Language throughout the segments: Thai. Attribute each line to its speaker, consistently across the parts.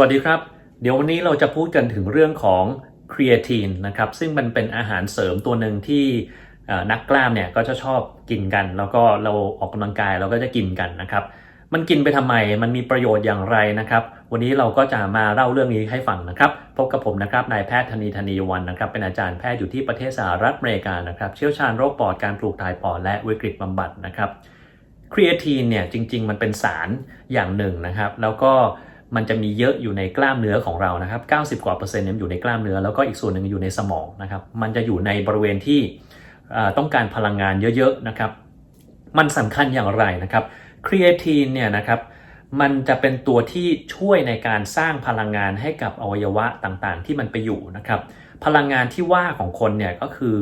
Speaker 1: วัสดีครับ เดี๋ยววันนี้เราจะพูดกันถึงเรื่องของครี a ทีนนะครับซึ่งมันเป็นอาหารเสริมตัวหนึ่งที่นักกล้ามเนี่ยก็จะชอบกินกัน แล้วก็เราออกกำลังกายเราก็จะกินกันนะครับ มันกินไปทำไมมันมีประโยชน์อย่างไรนะครับ วันนี้เราก็จะมาเล่าเรื่องนี้ให้ฟังนะครับพบกับผมนะครับนายแพทย์ธนีธนีวันนะครับเป็นอาจารย์แพทย์อยู่ที่ประเทศสหรัฐอเมริกานะครับเชี่ยวชาญโรคปอดการปลูกถ่ายปอดและวิกฤตบำบัดนะครับครี a ทีนเนี่ยจริง ๆ มันเป็นสารอย่างหนึ่งนะครับ แล้วก็ มันจะมีเยอะอยู่ในกล้ามเนื้อของเรานะครับ 90 กว่าเปอร์เซ็นต์เนี่ยอยู่ในกล้ามเนื้อแล้วก็อีกส่วนหนึ่งอยู่ในสมองนะครับ มันจะอยู่ในบริเวณที่ต้องการพลังงานเยอะๆนะครับ มันสำคัญอย่างไรนะครับครี a ทีนเนี่ยนะครับมันจะเป็นตัวที่ช่วยในการสร้างพลังงานให้กับอวัยวะต่างๆ ที่มันไปอยู่นะครับ พลังงานที่ว่าของคนเนี่ยก็คือ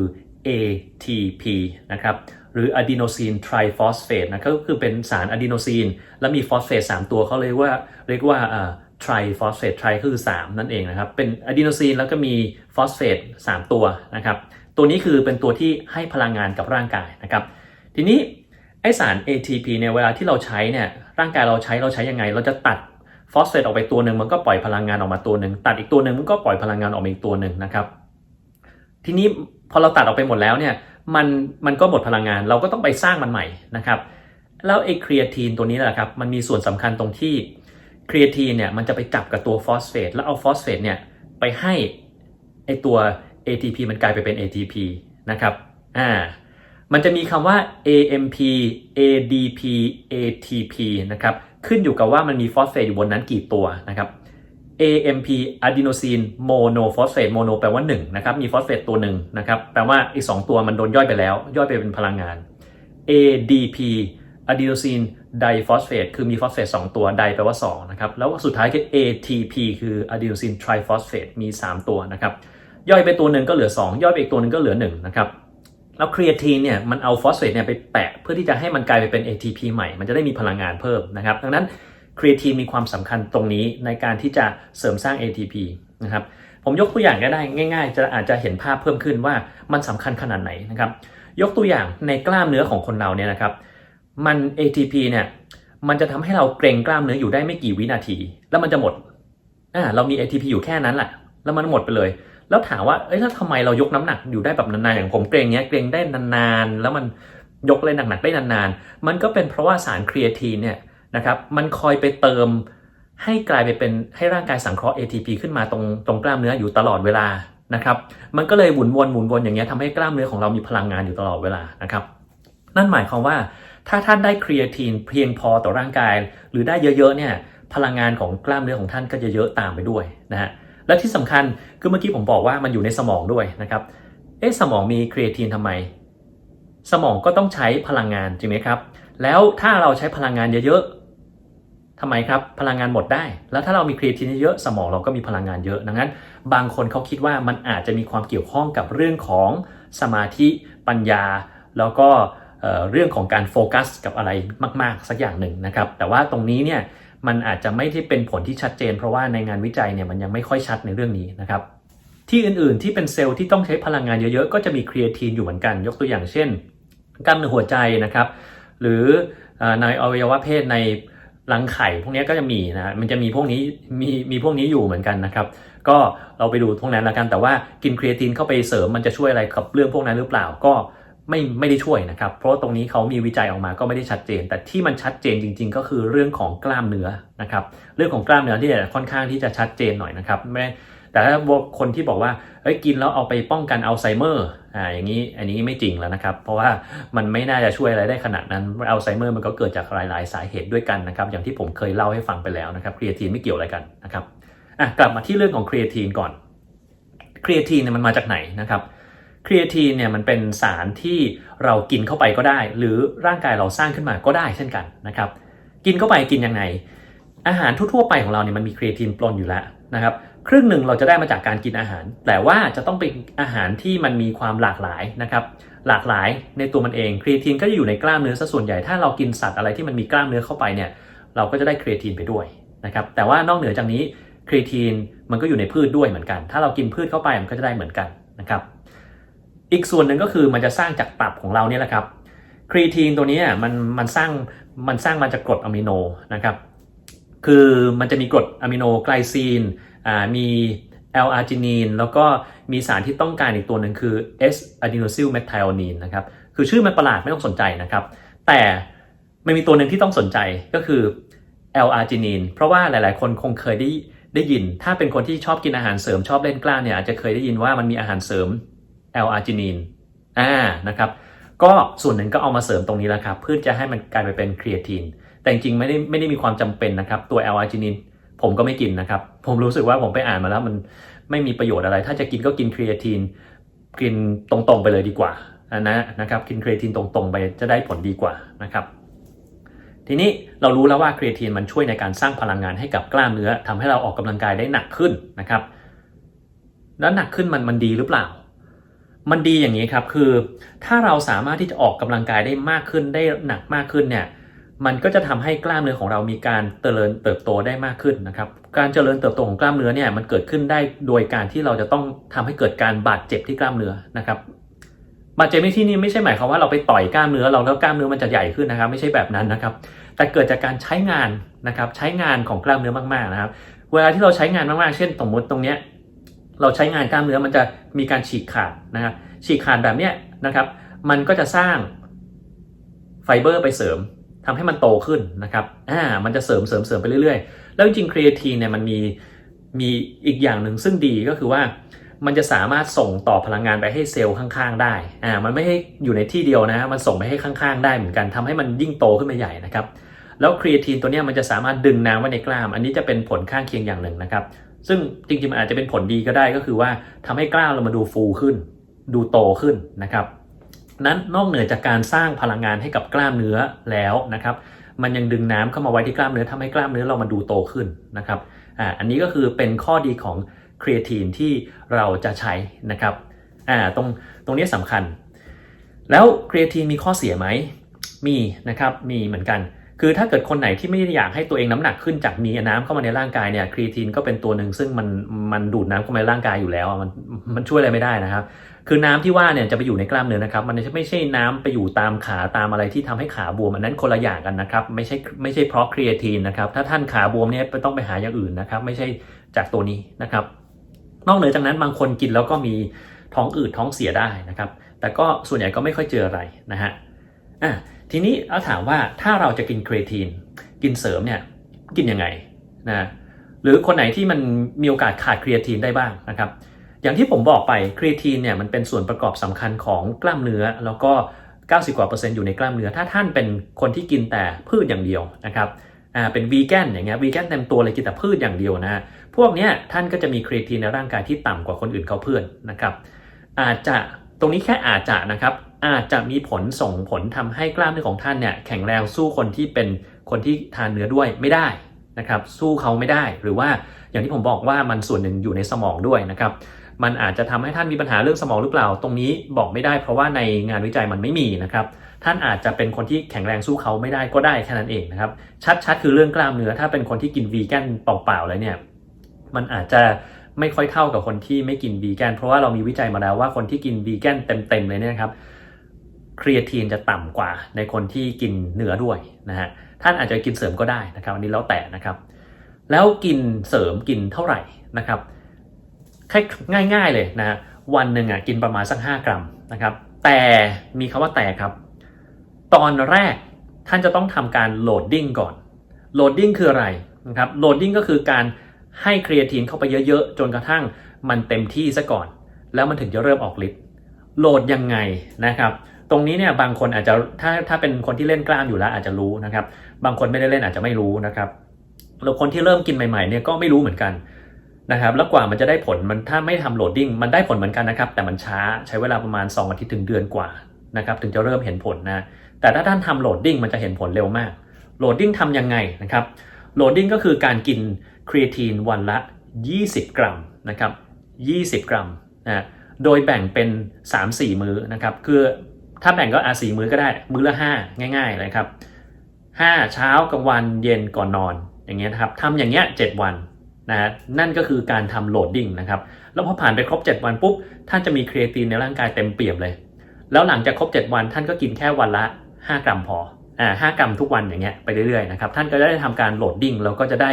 Speaker 1: ATP นะครับ หรือ adenosine triphosphate นะก็คือเป็นสารอะดีโนซีน แล้วมีฟอสเฟต3ตัวเขาเรียกว่าเรียกว่าอ่า triphosphate tri ก็คือ 3 นั่นเองนะครับ เป็นอะดีโนซีนแล้วก็มีฟอสเฟต3ตัวนะครับตัวนี้คือเป็นตัวที่ให้พลังงานกับร่างกายนะครับ ทีนี้ไอสาร ATP เนี่ยเวลาที่เราใช้เนี่ยร่างกายเราใช้เราใช้ยังไง เราจะตัดฟอสเฟตออกไปตัวหนึ่งมันก็ปล่อยพลังงานออกมาตัวหนึ่งตัดอีกตัวหนึ่งมันก็ปล่อยพลังงานออกมาอีกตัวหนึ่งนะครับ ทีนี้พอเราตัดออกไปหมดแล้วเนี่ย มันมันก็หมดพลังงาน เราก็ต้องไปสร้างมันใหม่นะครับแล้วไอ้ครี a ทีนตัวนี้แหละครับมันมีส่วนสำคัญตรงที่ครี a ทีนเนี่ยมันจะไปจับกับตัวฟอสเฟตแล้วเอาฟอสเฟตเนี่ยไปให้ไอ้ตัว ATP มันกลายไปเป็น ATP นะครับอ่ามันจะมีคำว่า AMP ADP ATP นะครับขึ้นอยู่กับว่ามันมีฟอสเฟตอยู่บนนั้นกี่ตัวนะครับ AMP adenosine monophosphate mono แปลว่า1นะครับ มีฟอสเฟตตัวหนึ่งนะครับ แปลว่าอีก 2 ตัวมันโดนย่อยไปแล้ว ย่อยไปเป็นพลังงาน ADP adenosine diphosphate คือมีฟอสเฟต2ตัว ไดแปลว่า2นะครับ แล้วสุดท้ายคือ ATP คือ adenosine triphosphate มี 3 ตัวนะครับ ย่อยไปตัวหนึ่งก็เหลือ 2 ย่อยไปอีกตัวหนึ่งก็เหลือ1นะครับ แล้วครี a ทีนเนี่ยมันเอาฟอสเฟตเนี่ยไปแปะเพื่อที่จะให้มันกลายไปเป็น ATP ใหม่ มันจะได้มีพลังงานเพิ่มนะครับ ดังนั้น ครี a ทีนมีความสำคัญตรงนี้ในการที่จะเสริมสร้าง ATP นะครับผมยกตัวอย่างก็ได้ง่าย ๆ จะอาจจะเห็นภาพเพิ่มขึ้นว่ามันสำคัญขนาดไหนนะครับยกตัวอย่างในกล้ามเนื้อของคนเราเนี่ยนะครับมัน ATP เนี่ยมันจะทำให้เราเกรงกล้ามเนื้ออยู่ได้ไม่กี่วินาที แล้วมันจะหมดอ่าเรามี ATP อยู่แค่นั้นแหละแล้วมันหมดไปเลย แล้วถามว่าเอ้ยแล้วทำไมเรายกน้ำหนักอยู่ได้แบบนานๆอย่างผมเกรงเนี้ยเกรงได้นานๆแล้วมันยกเลยหนักๆได้นานๆ มันก็เป็นเพราะว่าสารครี a ทีนเนี่ย นะครับมันคอยไปเติมให้กลายไปเป็นให้ร่างกายสังเคราะห์ ATP ขึ้นมาตรงตรงกล้ามเนื้ออยู่ตลอดเวลานะครับมันก็เลยหมุนวนหมุนวนอย่างเงี้ยทำให้กล้ามเนื้อของเรามีพลังงานอยู่ตลอดเวลานะครับนั่นหมายความว่าถ้าท่านได้ครี a ทีนเพียงพอต่อร่างกาย หรือได้เยอะๆเนี่ยพลังงานของกล้ามเนื้อของท่านก็จะเยอะตามไปด้วยนะฮะและที่สำคัญคือเมื่อกี้ผมบอกว่ามันอยู่ในสมองด้วยนะครับเอ๊ะสมองมีครี a ทีนทำไม สมองก็ต้องใช้พลังงานจริงไหมครับ แล้วถ้าเราใช้พลังงานเยอะๆ ทำไมครับพลังงานหมดได้ แล้วถ้าเรามีครี a ทีนเยอะสมองเราก็มีพลังงานเยอะดังนั้น บางคนเขาคิดว่ามันอาจจะมีความเกี่ยวข้องกับเรื่องของสมาธิปัญญา แล้วก็เรื่องของการโฟกัสกับอะไรมาก ๆ สักอย่างหนึ่งนะครับ แต่ว่าตรงนี้เนี่ยมันอาจจะไม่ได้เป็นผลที่ชัดเจน เพราะว่าในงานวิจัยเนี่ยมันยังไม่ค่อยชัดในเรื่องนี้นะครับที่อื่นๆที่เป็นเซลล์ที่ต้องใช้พลังงานเยอะๆ ก็จะมีครี a ทีนอยู่เหมือนกัน ยกตัวอย่างเช่นกล้ามเนื้อหัวใจนะครับ หรือในอวัยวะเพศใน รังไข่พวกนี้ก็จะมีนะมันจะมีพวกนี้มีมีพวกนี้อยู่เหมือนกันนะครับก็เราไปดูพวกนั้นละกันแต่ว่ากินครีเอทีนเข้าไปเสริมมันจะช่วยอะไรกับเรื่องพวกนั้นหรือเปล่าก็ไม่ไม่ได้ช่วยนะครับ เพราะว่าตรงนี้เขามีวิจัยออกมาก็ไม่ได้ชัดเจน แต่ที่มันชัดเจนจริง ๆ ก็คือเรื่องของกล้ามเนื้อนะครับ เรื่องของกล้ามเนื้อที่ค่อนข้างที่จะชัดเจนหน่อยนะครับไม่ แต่ถ้าคนที่บอกว่าเอ้ยกินแล้วเอาไปป้องกันอัลไซเมอร์อ่าอย่างนี้อันนี้ไม่จริงแล้วนะครับ เพราะว่ามันไม่น่าจะช่วยอะไรได้ขนาดนั้นอัลไซเมอร์มันก็เกิดจากหลาย ๆ สาเหตุด้วยกันนะครับ อย่างที่ผมเคยเล่าให้ฟังไปแล้วนะครับครี a ทีนไม่เกี่ยวอะไรกันนะครับอะกลับมาที่เรื่องของครี a ทีนก่อนครี a ทีนเนี่ยมันมาจากไหนนะครับครี a ทีนเนี่ยมันเป็นสารที่เรากินเข้าไปก็ได้ หรือร่างกายเราสร้างขึ้นมาก็ได้เช่นกันนะครับ กินเข้าไปกินยังไง อาหารทั่วๆไปของเราเนี่ยมันมีครี a ทีนปนอยู่แล้วนะครับ ครึ่งหนึ่งเราจะได้มาจากการกินอาหาร แต่ว่าจะต้องเป็นอาหารที่มันมีความหลากหลายนะครับ หลากหลายในตัวมันเองครี a ทีนก็จะอยู่ในกล้ามเนื้อซะส่วนใหญ่ถ้าเรากินสัตว์อะไรที่มันมีกล้ามเนื้อเข้าไปเนี่ยเราก็จะได้ครี a ทีนไปด้วยนะครับแต่ว่านอกเหนือจากนี้ครี a ทีนมันก็อยู่ในพืชด้วยเหมือนกัน ถ้าเรากินพืชเข้าไปมันก็จะได้เหมือนกันนะครับอีกส่วนหนึ่งก็คือมันจะสร้างจากตับของเราเนี่ยแหละครับครี a ทีนตัวนี้มันมันสร้างมันสร้างมาจากกรดอะมิโนนะครับ คือมันจะมีกรดอะมิโนไกลซีนมี L อาร์จินีนแล้วก็มีสารที่ต้องการอีกตัวหนึ่งคือ S adenosine methionine นะครับ คือชื่อมันประหลาดไม่ต้องสนใจนะครับ แต่มันมีตัวหนึ่งที่ต้องสนใจก็คือ L อาร์จินีนเพราะว่าหลาย ๆ คนคงเคยได้ได้ยิน ถ้าเป็นคนที่ชอบกินอาหารเสริมชอบเล่นกล้ามเนี่ยอาจจะเคยได้ยินว่ามันมีอาหารเสริม L อาร์จินีนอ่านะครับ ก็ส่วนหนึ่งก็เอามาเสริมตรงนี้แล้วครับเพื่อจะให้มันกลายไปเป็นครีเอทีน แต่จริงๆไม่ได้ไม่ได้มีความจำเป็นนะครับ ตัว L อลอาร์จินีนผมก็ไม่กินนะครับ ผมรู้สึกว่าผมไปอ่านมาแล้วมันไม่มีประโยชน์อะไร ถ้าจะกินก็กินครีเอทีนกินตรงๆไปเลยดีกว่าอันนะนะครับกินครีเอทีนตรงๆ ไปจะได้ผลดีกว่านะครับ ทีนี้เรารู้แล้วว่าครีเอทีนมันช่วยในการสร้างพลังงานให้กับกล้ามเนื้อทำให้เราออกกำลังกายได้หนักขึ้นนะครับ แล้วหนักขึ้นมันมันดีหรือเปล่า มันดีอย่างนี้ครับคือ ถ้าเราสามารถที่จะออกกำลังกายได้มากขึ้นได้หนักมากขึ้นเนี่ย มันก็จะทำให้กล้ามเนื้อของเรามีการเจริญเติบโตได้มากขึ้นนะครับ การเจริญเติบโตของกล้ามเนื้อเนี่ยมันเกิดขึ้นได้โดยการที่เราจะต้องทำให้เกิดการบาดเจ็บที่กล้ามเนื้อนะครับบาดเจ็บในที่นี้ไม่ใช่หมายความว่าเราไปต่อยกล้ามเนื้อเราแล้วกล้ามเนื้อมันจะใหญ่ขึ้นนะครับ ไม่ใช่แบบนั้นนะครับ แต่เกิดจากการใช้งานนะครับใช้งานของกล้ามเนื้อมากๆนะครับ เวลาที่เราใช้งานมากๆ เช่นสมมติตรงเนี้ยเราใช้งานกล้ามเนื้อมันจะมีการฉีกขาดนะครับฉีกขาดแบบเนี้ยนะครับ มันก็จะสร้างไฟเบอร์ไปเสริม ทำให้มันโตขึ้นนะครับอ่ามันจะเสริมเสริมเสริมไปเรื่อยๆ แล้วจริงๆครีเอทีนเนี่ยมันมีมีอีกอย่างหนึ่งซึ่งดีก็คือว่ามันจะสามารถส่งต่อพลังงานไปให้เซลล์ข้างๆ ได้ อ่า มันไม่ให้อยู่ในที่เดียวนะ มันส่งไปให้ข้างๆ ได้เหมือนกันทำให้มันยิ่งโตขึ้นมาใหญ่นะครับ แล้วครีเอทีนตัวเนี้ยมันจะสามารถดึงน้ำไว้ในกล้าม อันนี้จะเป็นผลข้างเคียงอย่างหนึ่งนะครับ ซึ่งจริงๆ มันอาจจะเป็นผลดีก็ได้ก็คือว่าทำให้กล้ามเรามาดูฟูขึ้น ดูโตขึ้นนะครับ นั้นนอกเหนือจากการสร้างพลังงานให้กับกล้ามเนื้อแล้วนะครับ มันยังดึงน้ำเข้ามาไว้ที่กล้ามเนื้อทำให้กล้ามเนื้อเรามาดูโตขึ้นนะครับอ่าอันนี้ก็คือเป็นข้อดีของครีเอทีนที่เราจะใช้นะครับอ่าตรงตรงนี้สำคัญ แล้วครีเอทีนมีข้อเสียไหมมีนะครับมีเหมือนกัน คือถ้าเกิดคนไหนที่ไม่อยากให้ตัวเองน้ำหนักขึ้นจากมีน้ำเข้ามาในร่างกายเนี่ยครีเอทีนก็เป็นตัวหนึ่งซึ่งมันมันดูดน้ำเข้ามาในร่างกายอยู่แล้วมันมันช่วยอะไรไม่ได้นะครับ คือน้ำที่ว่าเนี่ยจะไปอยู่ในกล้ามเนื้อนะครับ มันไม่ใช่น้ำไปอยู่ตามขาตามอะไรที่ทำให้ขาบวมอันนั้นคนละอย่างกันนะครับ ไม่ใช่ไม่ใช่เพราะครีเอทีนนะครับ ถ้าท่านขาบวมเนี่ยต้องไปหาอย่างอื่นนะครับ ไม่ใช่จากตัวนี้นะครับ นอกเหนือจากนั้นบางคนกินแล้วก็มีท้องอืดท้องเสียได้นะครับ แต่ก็ส่วนใหญ่ก็ไม่ค่อยเจออะไรนะฮะอะทีนี้เราถามว่าถ้าเราจะกินครีเอทีนกินเสริมเนี่ยกินยังไงนะหรือคนไหนที่มันมีโอกาสขาดครีเอทีนได้บ้างนะครับ อย่างที่ผมบอกไปครีเอทีนเนี่ยมันเป็นส่วนประกอบสำคัญของกล้ามเนื้อ แล้วก็ 90 กว่าเปอร์เซ็นต์อยู่ในกล้ามเนื้อ ถ้าท่านเป็นคนที่กินแต่พืชอย่างเดียวนะครับอ่าเป็นวีแกนอย่างเงี้ยวีแกนเต็มตัวเลยกินแต่พืชอย่างเดียวนะ พวกเนี้ยท่านก็จะมีครีเอทีนในร่างกายที่ต่ำกว่าคนอื่นเขาเพื่อนนะครับ อาจจะตรงนี้แค่อาจจะนะครับ อาจจะมีผลส่งผลทำให้กล้ามเนื้อของท่านเนี่ยแข็งแรงสู้คนที่เป็นคนที่ทานเนื้อด้วยไม่ได้นะครับ สู้เขาไม่ได้หรือว่าอย่างที่ผมบอกว่ามันส่วนหนึ่งอยู่ในสมองด้วยนะครับ มันอาจจะทำให้ท่านมีปัญหาเรื่องสมองหรือเปล่า ตรงนี้บอกไม่ได้ เพราะว่าในงานวิจัยมันไม่มีนะครับท่านอาจจะเป็นคนที่แข็งแรงสู้เขาไม่ได้ก็ได้แค่นั้นเองนะครับชัดๆ คือเรื่องกล้ามเนื้อถ้าเป็นคนที่กินวีแกนเปล่าๆเลยเนี่ยมันอาจจะไม่ค่อยเท่ากับคนที่ไม่กินวีแกนเพราะว่าเรามีวิจัยมาแล้วว่าคนที่กินวีแกนเต็มๆเลยเนี่ยนะครับครีเอทีนจะต่ำกว่าในคนที่กินเนื้อด้วยนะฮะท่านอาจจะกินเสริมก็ได้นะครับอันนี้แล้วแต่นะครับ แล้วกินเสริมกินเท่าไหร่นะครับ ง่ายๆเลยนะวันหนึ่งอะกินประมาณสัก 5 กรัมนะครับ แต่มีคำว่าแต่ครับ ตอนแรกท่านจะต้องทำการโหลดดิ้งก่อนโหลดดิ้งคืออะไรนะครับโหลดดิ้งก็คือการให้ครีเอทีนเข้าไปเยอะๆ จนกระทั่งมันเต็มที่ซะก่อน แล้วมันถึงจะเริ่มออกฤทธิ์โหลดยังไงนะครับ ตรงนี้เนี่ยบางคนอาจจะถ้าถ้าเป็นคนที่เล่นกล้ามอยู่แล้วอาจจะรู้นะครับ บางคนไม่ได้เล่นอาจจะไม่รู้นะครับแล้วคนที่เริ่มกินใหม่ๆเนี่ยก็ไม่รู้เหมือนกัน นะครับแล้วกว่ามันจะได้ผลมันถ้าไม่ทำโหลดดิ้งมันได้ผลเหมือนกันนะครับ แต่มันช้าใช้เวลาประมาณ 2 อาทิตย์ถึงเดือนกว่านะครับถึงจะเริ่มเห็นผลนะแต่ถ้าท่านทำโหลดดิ้งมันจะเห็นผลเร็วมากโหลดดิ้งทำยังไงนะครับโหลดดิ้งก็คือการกินครีเอทีนวันละ 20 กรัมนะครับ20 กรัมนะโดยแบ่งเป็น 3-4 มื้อนะครับคือถ้าแบ่งก็อาสี่มื้อก็ได้ มื้อละ 5 ง่ายๆเลยครับ5เช้ากลางวันเย็นก่อนนอนอย่างเงี้ยนะครับทำอย่างเงี้ย7วัน นะนั่นก็คือการทำโหลดดิ้งนะครับ แล้วพอผ่านไปครบ 7 วันปุ๊บ ท่านจะมีครีเอทีนในร่างกายเต็มเปี่ยมเลย แล้วหลังจากครบ 7 วันท่านก็กินแค่วันละ 5 กรัมพออ่าห้ากรัมทุกวันอย่างเงี้ยไปเรื่อยๆนะครับ ท่านก็ได้ทำการโหลดดิ้งแล้วก็จะได้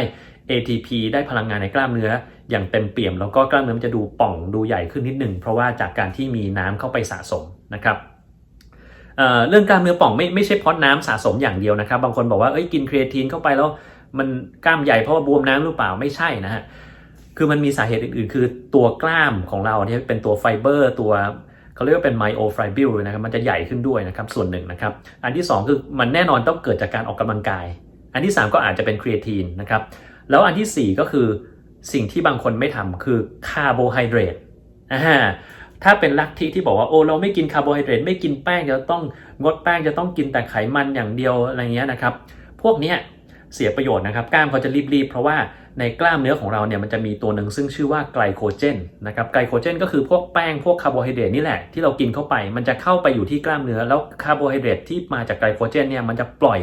Speaker 1: ATP ได้พลังงานในกล้ามเนื้อ อย่างเต็มเปี่ยม แล้วก็กล้ามเนื้อมันจะดูป่องดูใหญ่ขึ้นนิดหนึ่งเพราะว่าจากการที่มีน้ำเข้าไปสะสมนะครับเอ่อเรื่องกล้ามเนื้อป่องไม่ไม่ใช่เพราะน้ำสะสมอย่างเดียวนะครับ บางคนบอกว่าเอ้ยกินครีเอทีนเข้าไปแล้ว มันกล้ามใหญ่เพราะว่าบวมน้ำหรือเปล่าไม่ใช่นะฮะคือมันมีสาเหตุอื่นๆ คือตัวกล้ามของเราที่เป็นตัวไฟเบอร์ ตัวเขาเรียกว่าเป็นไมโอไฟเบิลนะครับมันจะใหญ่ขึ้นด้วยนะครับส่วนหนึ่งนะครับ อันที่ 2 คือมันแน่นอนต้องเกิดจากการออกกำลังกาย อันที่ 3 ก็อาจจะเป็นครีเอทีนนะครับแล้วอันทีสี่4 ก็คือสิ่งที่บางคนไม่ทำคือคาร์โบไฮเดรตอ่าถ้าเป็นลัทธิที่บอกว่าโอ้เราไม่กินคาร์โบไฮเดรตไม่กินแป้งจะต้องงดแป้งจะต้องกินแต่ไขมันอย่างเดียวอะไรเงี้ยนะครับ พวกเนี้ย เสียประโยชน์นะครับกล้ามเขาจะรีบๆ เพราะว่าในกล้ามเนื้อของเราเนี่ยมันจะมีตัวหนึ่งซึ่งชื่อว่าไกลโคเจนนะครับไกลโคเจนก็คือพวกแป้งพวกคาร์โบไฮเดรตนี่แหละที่เรากินเข้าไปมันจะเข้าไปอยู่ที่กล้ามเนื้อ แล้วคาร์โบไฮเดรตที่มาจากไกลโคเจนเนี่ยมันจะปล่อย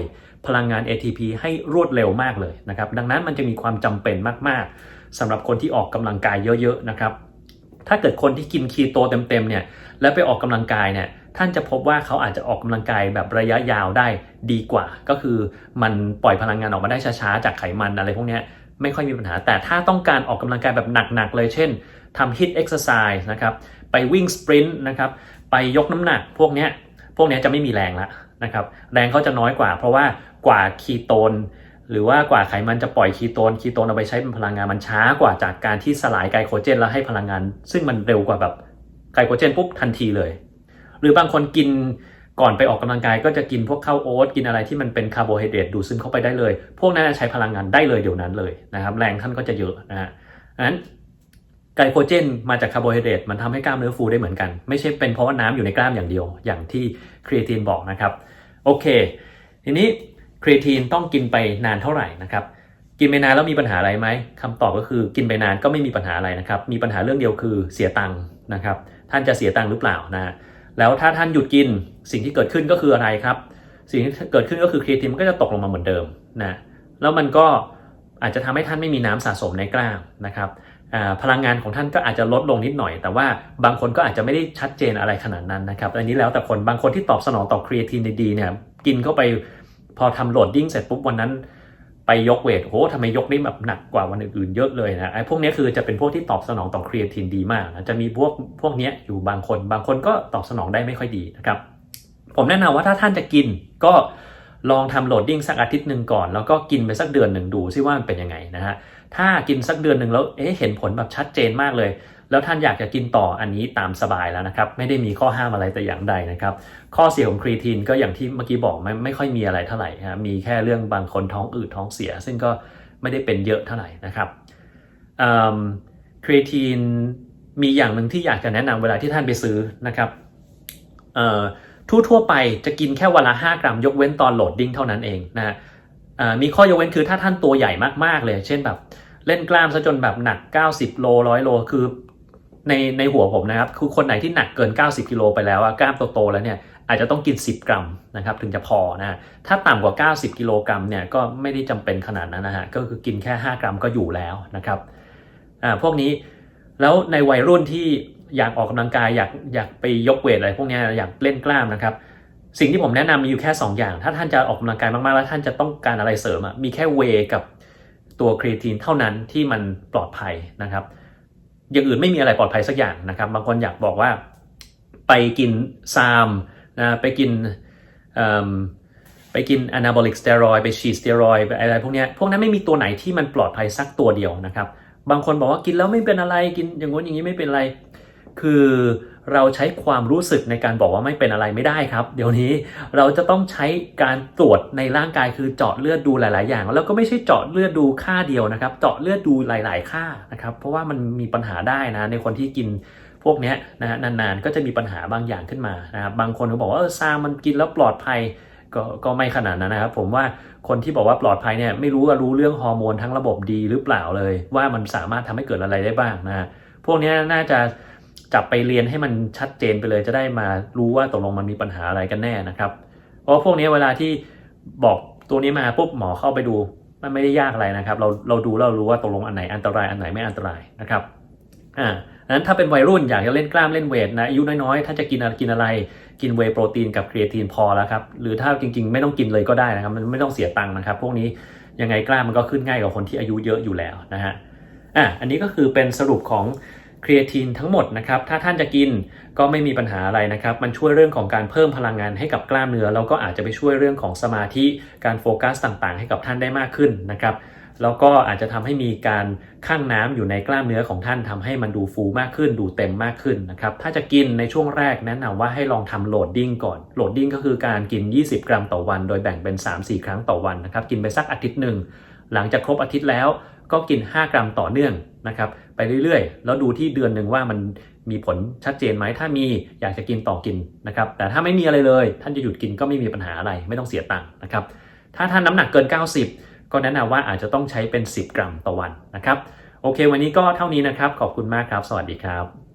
Speaker 1: พลังงาน ATP ให้รวดเร็วมากเลยนะครับดังนั้นมันจะมีความจำเป็นมากๆสำหรับคนที่ออกกำลังกายเยอะๆนะครับถ้าเกิดคนที่กินคีโตเต็มๆเนี่ยแล้วไปออกกำลังกายเนี่ย ท่านจะพบว่าเขาอาจจะออกกำลังกายแบบระยะยาวได้ดีกว่า ก็คือมันปล่อยพลังงานออกมาได้ช้าๆ จากไขมันอะไรพวกนี้ไม่ค่อยมีปัญหา แต่ถ้าต้องการออกกำลังกายแบบหนักๆ เลย เช่นทำ hit exercise นะครับไปวิ่งสปรินต์นะครับไปยกน้ำหนักพวกนี้พวกนี้จะไม่มีแรงละนะครับแรงเขาจะน้อยกว่า เพราะว่ากว่าคีโตนหรือว่ากว่าไขมันจะปล่อยคีโตน คีโตนเอาไปใช้เป็นพลังงานมันช้ากว่าจากการที่สลายไกลโคเจน แล้วให้พลังงาน ซึ่งมันเร็วกว่าแบบไกลโคเจนปุ๊บทันทีเลย หรือบางคนกินก่อนไปออกกำลังกายก็จะกินพวกข้าวโอ๊ตกินอะไรที่มันเป็นคาร์โบไฮเดรตดูดซึมเข้าไปได้เลย พวกนั้นใช้พลังงานได้เลยเดี๋ยวนั้นเลยนะครับแรงท่านก็จะเยอะนะฮะนั้นไกลโคเจนมาจากคาร์โบไฮเดรตมันทำให้กล้ามเนื้อฟูได้เหมือนกัน ไม่ใช่เป็นเพราะว่าน้ำอยู่ในกล้ามอย่างเดียว อย่างที่ครีเอทีนบอกนะครับโอเค ทีนี้ครีเอทีนต้องกินไปนานเท่าไหร่นะครับกินไปนานแล้วมีปัญหาอะไรไหมคำตอบก็คือกินไปนานก็ไม่มีปัญหาอะไรนะครับมีปัญหาเรื่องเดียวคือเสียตังค์นะครับท่านจะเสียตังค์หรือเปล่านะ แล้วถ้าท่านหยุดกินสิ่งที่เกิดขึ้นก็คืออะไรครับ สิ่งที่เกิดขึ้นก็คือครีเอทีนมันก็จะตกลงมาเหมือนเดิมนะแล้วมันก็อาจจะทำให้ท่านไม่มีน้ำสะสมในกล้ามนะครับพลังงานของท่านก็อาจจะลดลงนิดหน่อย แต่ว่าบางคนก็อาจจะไม่ได้ชัดเจนอะไรขนาดนั้นนะครับอันนี้แล้วแต่คนบางคนที่ตอบสนองต่อครีเอทีนดีเนี่ยกินเข้าไปพอทำโหลดดิ้งเสร็จปุ๊บวันนั้น ไปยกเวทโหทำไมยกได้แบบหนักกว่าวันอื่นๆเยอะเลยนะไอ้พวกนี้คือจะเป็นพวกที่ตอบสนองต่อครีเอทีนดีมากนะจะมีพวกพวกนี้อยู่บางคน บางคนก็ตอบสนองได้ไม่ค่อยดีนะครับ ผมแนะนำว่าถ้าท่านจะกินก็ลองทำโหลดดิ้งสักอาทิตย์หนึ่งก่อน แล้วก็กินไปสักเดือนหนึ่งดูซิว่ามันเป็นยังไงนะฮะถ้ากินสักเดือนหนึ่งแล้วเอ๊ะเห็นผลแบบชัดเจนมากเลย แล้วท่านอยากจะกินต่ออันนี้ตามสบายแล้วนะครับ ไม่ได้มีข้อห้ามอะไรแต่อย่างใดนะครับ ข้อเสียของครีทีนก็อย่างที่เมื่อกี้บอกไม่ไม่ค่อยมีอะไรเท่าไหร่ครับมีแค่เรื่องบางคนท้องอืดท้องเสีย ซึ่งก็ไม่ได้เป็นเยอะเท่าไหร่นะครับครีทีนมีอย่างหนึ่งที่อยากจะแนะนำเวลาที่ท่านไปซื้อนะครับทั่วทั่วไปจะกินแค่วันละ 5 กรัม ยกเว้นตอนโหลดดิ้งเท่านั้นเองนะมีข้อยกเว้นคือถ้าท่านตัวใหญ่มากๆเลย เช่นแบบเล่นกล้ามซะจนแบบหนัก 90 โลร้อยโล คือ ในในหัวผมนะครับคือคนไหนที่หนักเกิน 90กิโลไปแล้วกล้ามโตๆแล้วเนี่ยอาจจะต้องกิน 10 กรัมนะครับถึงจะพอนะถ้าต่ำกว่า 90 กิโลกรัมเนี่ยก็ไม่ได้จำเป็นขนาดนั้นนะฮะก็คือกินแค่ 5 กรัมก็อยู่แล้วนะครับอ่าพวกนี้แล้วในวัยรุ่นที่อยากออกกำลังกายอยากอยากไปยกเวทอะไรพวกนี้อยากเล่นกล้ามนะครับสิ่งที่ผมแนะนำมีอยู่แค่ 2 อย่าง ถ้าท่านจะออกกำลังกายมากๆ แล้วท่านจะต้องการอะไรเสริมอะมีแค่เวกับตัวครีเอทีนเท่านั้นที่มันปลอดภัยนะครับ อย่างอื่นไม่มีอะไรปลอดภัยสักอย่างนะครับ บางคนอยากบอกว่าไปกินซามนะไปกินไปกินอนาบอลิกสเตียรอยไปฉีดสเตียรอยอะไรพวกนี้พวกนั้นไม่มีตัวไหนที่มันปลอดภัยสักตัวเดียวนะครับ บางคนบอกว่ากินแล้วไม่เป็นอะไรกินอย่างงู้นอย่างนี้ไม่เป็นอะไร คือเราใช้ความรู้สึกในการบอกว่าไม่เป็นอะไรไม่ได้ครับ เดี๋ยวนี้เราจะต้องใช้การตรวจในร่างกายคือเจาะเลือดดูหลาย ๆ อย่าง แล้วก็ไม่ใช่เจาะเลือดดูค่าเดียวนะครับ เจาะเลือดดูหลาย ๆ ค่านะครับ เพราะว่ามันมีปัญหาได้นะ ในคนที่กินพวกนี้นะฮะนาน ๆ ก็จะมีปัญหาบางอย่างขึ้นมานะครับบางคนก็บอกว่าเออซามันกินแล้วปลอดภัยก็ก็ไม่ขนาดนั้นนะครับ ผมว่าคนที่บอกว่าปลอดภัยเนี่ยไม่รู้ว่ารู้เรื่องฮอร์โมนทั้งระบบดีหรือเปล่าเลย ว่ามันสามารถทำให้เกิดอะไรได้บ้างนะพวกนี้น่าจะ จับไปเรียนให้มันชัดเจนไปเลยจะได้มารู้ว่าตกลงมันมีปัญหาอะไรกันแน่นะครับ เพราะพวกนี้เวลาที่บอกตัวนี้มาปุ๊บหมอเข้าไปดูมันไม่ได้ยากอะไรนะครับ เราเราดูเรารู้ว่าตกลงอันไหนอันตรายอันไหนไม่อันตรายนะครับอ่าดังนั้นถ้าเป็นวัยรุ่นอยากจะเล่นกล้ามเล่นเวทนะอายุน้อยๆ ถ้าจะกินกินอะไรกินเวโปรตีนกับครีเอทีนพอแล้วครับ หรือถ้าจริงๆ ไม่ต้องกินเลยก็ได้นะครับ มันไม่ต้องเสียตังค์นะครับ พวกนี้ยังไงกล้ามมันก็ขึ้นง่ายกว่าคนที่อายุเยอะอยู่แล้วนะฮะอะอันนี้ก็คือเป็นสรุปของ ครีเอทีนทั้งหมดนะครับถ้าท่านจะกินก็ไม่มีปัญหาอะไรนะครับ มันช่วยเรื่องของการเพิ่มพลังงานให้กับกล้ามเนื้อแล้วก็อาจจะไปช่วยเรื่องของสมาธิการโฟกัสต่างๆ ให้กับท่านได้มากขึ้นนะครับแล้วก็อาจจะทำให้มีการข้างน้ำอยู่ในกล้ามเนื้อของท่านทำให้มันดูฟูมากขึ้นดูเต็มมากขึ้นนะครับถ้าจะกินในช่วงแรกแนะนำว่าให้ลองทำโหลดดิ้งก่อนโหลดดิ้งก็คือการกิน 20 กรัมต่อวัน โดยแบ่งเป็น 3-4 ครั้งต่อวันนะครับกินไปสักอาทิตย์หนึ่งหลังจากครบอาทิตย์แล้วก็กิน 5 กรัมต่อเนื่องนะครับ เรื่อยๆ แล้วดูที่เดือนหนึ่งว่ามันมีผลชัดเจนไหมถ้ามีอยากจะกินต่อกินนะครับแต่ถ้าไม่มีอะไรเลย ท่านจะหยุดกินก็ไม่มีปัญหาอะไรไม่ต้องเสียตังค์นะครับถ้าท่านน้ำหนักเกิน 90 ก็แนะนำว่าอาจจะต้องใช้เป็น 10 กรัมต่อวันนะครับโอเค วันนี้ก็เท่านี้นะครับ ขอบคุณมากครับ สวัสดีครับ